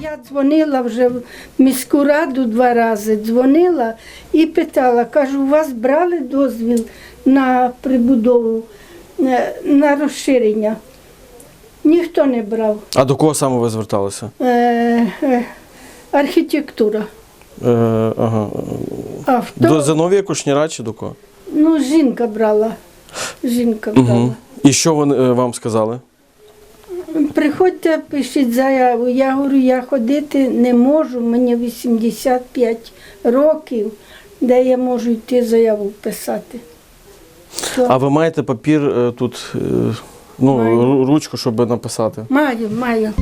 Я дзвонила вже в міську раду два рази, дзвонила і питала, кажу, у вас брали дозвіл на прибудову, е, на розширення? Ніхто не брав. А до кого саме ви зверталися? Е, е, архітектура. Е, ага. Авто. До Зиновія Кушніра чи до кого? Ну, жінка брала. Жінка брала. Угу. І що вони е, вам сказали? Приходьте, пишіть заяву. Я говорю, я ходити не можу, мені 85 років, де я можу йти заяву писати. То А ви маєте папір е, тут, е, ну, Маю. ру- ручку, щоб написати? Маю, маю.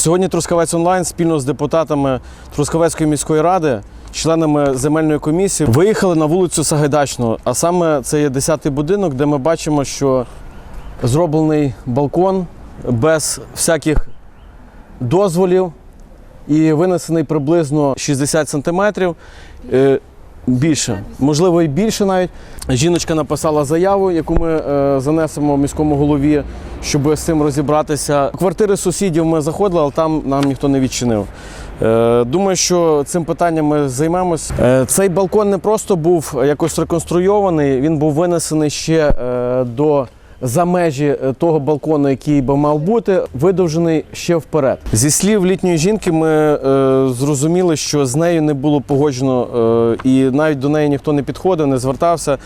Сьогодні Трускавець онлайн спільно з депутатами Трускавецької міської ради, членами земельної комісії, виїхали на вулицю Сагайдачну. А саме це є 10-й будинок, де ми бачимо, що зроблений балкон без всяких дозволів і винесений приблизно 60 сантиметрів. Е, Більше, можливо, і більше навіть. Жіночка написала заяву, яку ми е, занесемо міському голові, щоб з цим розібратися. Квартири сусідів ми заходили, але там нам ніхто не відчинив. Е, думаю, що цим питанням ми займемось. Е, цей балкон не просто був якось реконструйований, він був винесений ще е, до за межі того балкону, який би мав бути, видовжений ще вперед. Зі слів літньої жінки, ми зрозуміли, що з нею не було погоджено, і навіть до неї ніхто не підходив, не звертався.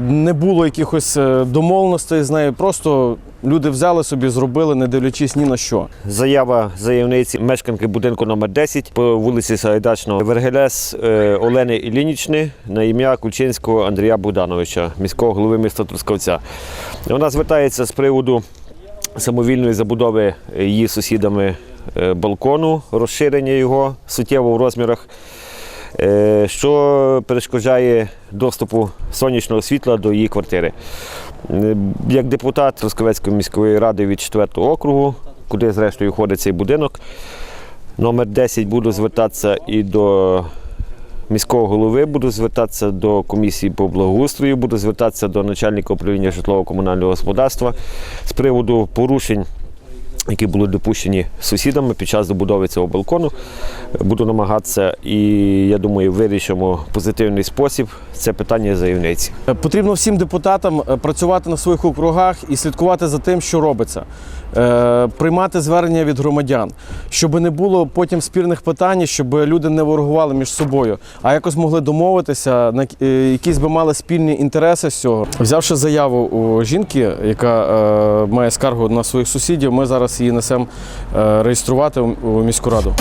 Не було якихось домовленостей з нею. Просто люди взяли собі, зробили, не дивлячись ні на що. Заява заявниці мешканки будинку номер 10 по вулиці Сагайдачного Вергелес е, Олени Ілінічни на ім'я Кульчинського Андрія Богдановича, міського голови міста Трускавця. Вона звертається з приводу самовільної забудови її сусідами е, балкону, розширення його суттєво в розмірах. Е, Що перешкоджає доступу сонячного світла до її квартири. Е, Як депутат Трускавецької міської ради від 4 округу, куди зрештою входить цей будинок, номер 10 буду звертатися і до міського голови, буду звертатися до комісії по благоустрою, буду звертатися до начальника управління житлово-комунального господарства з приводу порушень. Які були допущені сусідами під час добудови цього балкону, буду намагатися і я думаю, вирішимо позитивний спосіб це питання заявниці. Потрібно всім депутатам е, працювати на своїх округах і слідкувати за тим, що робиться, Е, приймати звернення від громадян, щоб не було потім спірних питань, щоб люди не ворогували між собою, а якось могли домовитися, на е, якісь би мали спільні інтереси з цього. Взявши заяву у жінки, яка має скаргу на своїх сусідів, ми зараз її несемо е, реєструвати у міську раду.